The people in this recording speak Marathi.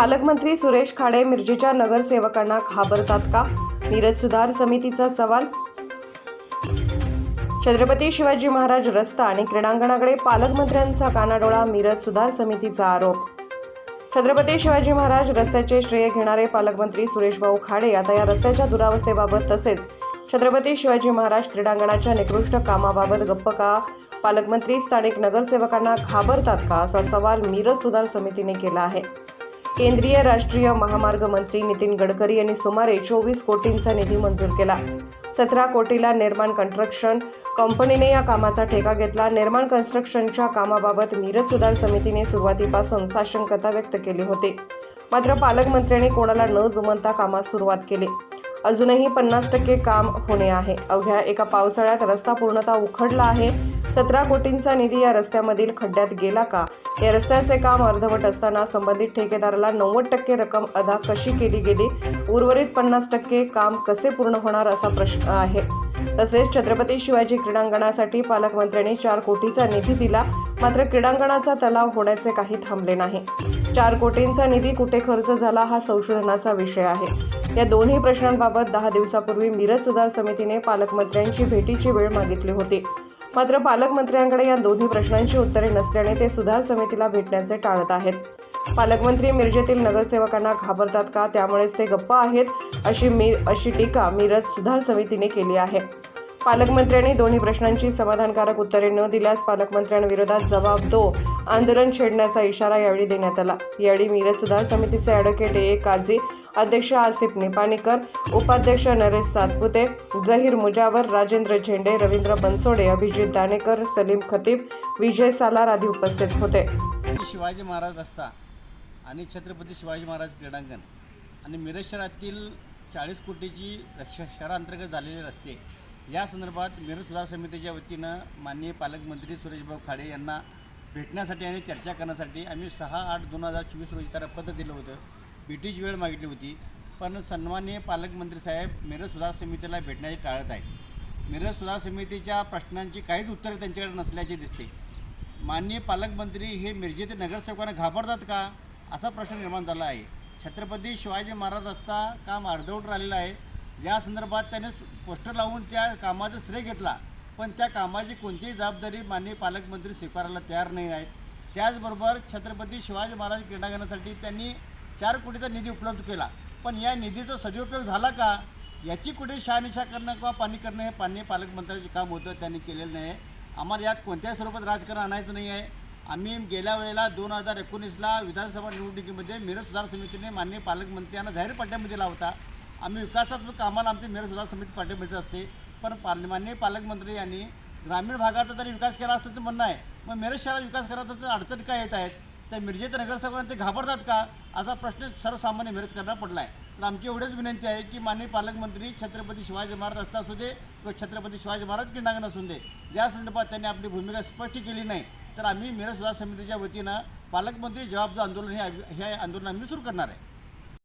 पालकमंत्री सुरेश खाडे मिरजेच्या नगरसेवकांना घाबरतात का? मिरज सुधार समितीचा सवाल? छत्रपती शिवाजी महाराज रस्ता आणि क्रीडांगणाकडे पालकमंत्र्यांचा कानाडोळा मिरज सुधार समितीचा आरोप. छत्रपती शिवाजी महाराज रस्त्याचे श्रेय घेणारे पालकमंत्री सुरेशभाऊ खाडे आता या रस्त्याच्या दुरावस्थेबाबत तसेच छत्रपती शिवाजी महाराज क्रीडांगणाच्या निकृष्ट कामाबाबत गप्प का? पालकमंत्री स्थानिक नगरसेवकांना घाबरतात का? असा सवाल मिरज सुधार समितीने केला आहे. केंद्रीय राष्ट्रीय महामार्ग मंत्री नितीन गडकरी यांनी सुमारे चोवीस कोटींचा निधी मंजूर केला. सतरा कोटीला निर्माण कन्स्ट्रक्शन कंपनीने या कामाचा ठेका घेतला. निर्माण कन्स्ट्रक्शनच्या कामाबाबत मिरज सुधार समितीने सुरुवातीपासून साशंकता व्यक्त केली होती. मात्र पालकमंत्र्यांनी कोणाला न जुमनता कामास सुरुवात केली. अजूनही पन्नास टक्के काम होणे आहे. अवघ्या एका पावसाळ्यात रस्ता पूर्णतः उखडला आहे. सतरा कोटींचा निधी या रस्त्यामधील खड्ड्यात गेला का? या रस्त्याचे काम अर्धवट असताना संबंधित ठेकेदाराला नव्वद टक्के रक्कम अदा कशी केली गेली? उर्वरित पन्नास टक्के काम कसे पूर्ण होणार असा प्रश्न आहे. तसेच छत्रपती शिवाजी क्रीडांगणासाठी पालकमंत्र्यांनी चार कोटीचा निधी दिला. मात्र क्रीडांगणाचा तलाव होण्याचे काही थांबले नाही. चार कोटींचा निधी कुठे खर्च झाला हा संशोधनाचा विषय आहे. या दोन्ही प्रश्नांबाबत दहा दिवसापूर्वी मिरज सुधार समितीने पालकमंत्र्यांची भेटीची वेळ मागितली होती. मात्र पालकमंत्र्यांकडे या दोन्ही प्रश्नांची उत्तरे नसल्याने ते सुधार समितीला भेटण्याचे टाळत आहेत. पालकमंत्री मिरजेतील नगरसेवकांना घाबरतात का? त्यामुळेच ते गप्प आहेत अशी मी अशी टीका मिरज सुधार समितीने केली आहे. पालकमंत्र्यांनी दोन्ही प्रश्नांची समाधानकारक उत्तरे न दिल्यास पालकमंत्र्यांविरोधात जबाब दो आंदोलन छेडण्याचा इशारा यावेळी देण्यात आला. यावेळी मिरज सुधार समितीचे ॲडव्होकेट ए काझी अध्यक्ष आसिफ निपाणीकर उपाध्यक्ष नरेश सातपुते जहीर मुजावर राजेंद्र झेंडे रवींद्र बनसोडे अभिजित दाणेकर सलीम खतीब विजय सालार आदी उपस्थित होते. शिवाजी महाराज रस्ता आणि छत्रपती शिवाजी महाराज क्रीडांगण आणि मिरज शहरातील चाळीस कोटीची शहरांतर्गत झालेले रस्ते या संदर्भात मिरज सुधार समितीच्या वतीनं माननीय पालकमंत्री सुरेशभाऊ खाडे यांना भेटण्यासाठी आणि चर्चा करण्यासाठी आम्ही सहा आठ दोन हजार चोवीस रोजी त्याला पत्र दिलं होतं. भेटीची वेळ मागितली होती पण सन्माननीय पालकमंत्री साहेब मिरज सुधार समितीला भेटण्याचे टाळत आहेत. मिरज सुधार समितीच्या प्रश्नांची काहीच उत्तरे त्यांच्याकडे नसल्याचे दिसते. माननीय पालकमंत्री हे मिरजेतील नगरसेवकांना घाबरतात का? असा प्रश्न निर्माण झाला आहे. छत्रपती शिवाजी महाराज रस्ता काम अर्धवट राहिलेला आहे. या संदर्भात त्याने पोस्टर लावून त्या कामाचा श्रेय घेतला पण त्या कामाची कोणतीही जबाबदारी माननीय पालकमंत्री स्वीकारायला तयार नाही आहेत. त्याचबरोबर छत्रपती शिवाजी महाराज क्रीडांगणासाठी त्यांनी चार कोटीचा निधी उपलब्ध केला. पण या निधीचा सदुपयोग झाला का? याची कुठे शहानिशा करणं किंवा पाणी करणं हे पाणी पालकमंत्र्याचे काम होतं त्यांनी केलेलं नाही. आहे आम्हाला यात कोणत्याही स्वरूपात राजकारण आणायचं नाही आहे. आम्ही गेल्या वेळेला दोन हजार एकोणीसला विधानसभा निवडणुकीमध्ये मिरज सुधार समितीने माननीय पालकमंत्र्यांना जाहीर पाठिंबा दिला होता. आम्ही विकासात्मक कामाला आमची मिरज सुधार समिती पाठ्यामध्ये असते. पण पाल माननीय पालकमंत्री यांनी ग्रामीण भागाचा तरी विकास केला असल्याचं म्हणणं आहे मग मिरज शहरात विकास करायचा तर अडचण काय येत आहेत? त्या मिरजेच्या नगरसेवकांना ते घाबरतात का? असा प्रश्न सर्वसामान्य मिरज करणार पडला आहे तर आमची एवढीच विनंती आहे की माननीय पालकमंत्री छत्रपती शिवाजी महाराज रस्ता असू दे किंवा छत्रपती शिवाजी महाराज क्रीडांगण असू दे या संदर्भात त्यांनी आपली भूमिका स्पष्ट केली नाही. तर आम्ही मिरज सुधार समितीच्या वतीनं पालकमंत्री जबाबदार आंदोलन हे हे आंदोलन आम्ही सुरू करणार आहे.